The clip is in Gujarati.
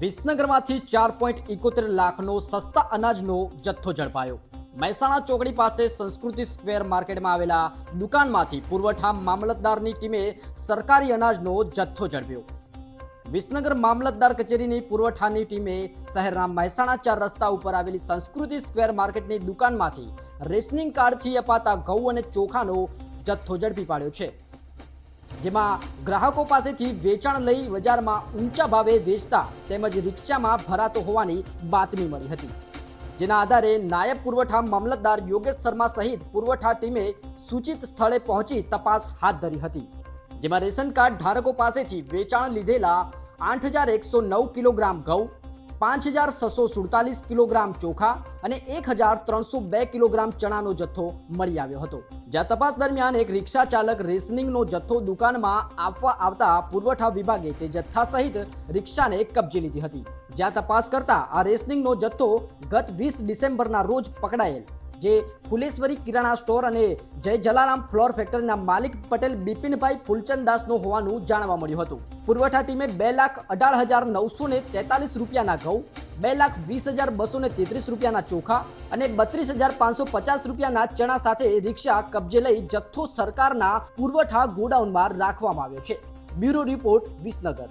વિસનગરમાંથી ચાર પોઈન્ટ એકોતેર લાખનો સસ્તા અનાજનો જથ્થો ઝડપાયો. મહેસાણા ચોકડી પાસે સંસ્કૃતિ સ્ક્વેર માર્કેટમાં આવેલા દુકાનમાંથી પુરવઠા મામલતદારની ટીમે સરકારી અનાજનો જથ્થો ઝડપ્યો. વિસનગર મામલતદાર કચેરીની પુરવઠાની ટીમે શહેરના મહેસાણા ચાર રસ્તા ઉપર આવેલી સંસ્કૃતિ સ્ક્વેર માર્કેટની દુકાનમાંથી રેશનિંગ કાર્ડથી અપાતા ઘઉં અને ચોખાનો જથ્થો ઝડપી પાડ્યો છે. જેમાં ગ્રાહકો પાસેથી વેચાણ લઈ બજારમાં ઊંચા ભાવે વેચતા તેમજ રિક્ષામાં ભરાતો હોવાની બાતમી મળી હતી. જેના આધારે નાયબ પુરવઠા મામલતદાર યોગેશ શર્મા સહિત પુરવઠા ટીમે સૂચિત સ્થળે પહોંચી તપાસ હાથ ધરી હતી. જેમાં રેશન કાર્ડ ધારકો પાસેથી વેચાણ લીધેલા આઠ હજાર એકસો નવ કિલોગ્રામ ઘઉં પાંચ હજાર છસો સુડતાલીસ કિલોગ્રામ ચોખા અને એક હજાર ત્રણસો બે કિલોગ્રામ ચણાનો જથ્થો મળી આવ્યો હતો. જ્યાં તપાસ દરમિયાન એક રિક્ષા ચાલક રેશનિંગનો જથ્થો દુકાનમાં આપવા આવતા પુરવઠા વિભાગે તે જથ્થા સહિત રિક્ષાને કબજે લીધી હતી. જ્યાં તપાસ કરતા આ રેશનિંગનો જથ્થો ગત વીસ ડિસેમ્બરના રોજ પકડાયેલ જે ફુલેશ્વરી કિરાણા સ્ટોર અને જય જલારામ ફ્લોર ફેક્ટરીના માલિક પટેલ બિપિનભાઈ ફૂલચંદ દાસનો હોવાનું જાણવા મળ્યું હતું. પુરવઠા ટીમે બે લાખ અઢાર હજાર નવસો ને તેતાલીસ રૂપિયાના ઘઉં, બે લાખ વીસ હજાર બસો ને તેત્રીસ રૂપિયાના ચોખા અને બત્રીસ હજાર પાંચસો પચાસ રૂપિયાના ચણા સાથે રિક્ષા કબજે લઈ જથ્થો સરકારના પુરવઠા ગોડાઉનમાં રાખવામાં આવ્યો છે. Bureau report Visnagar.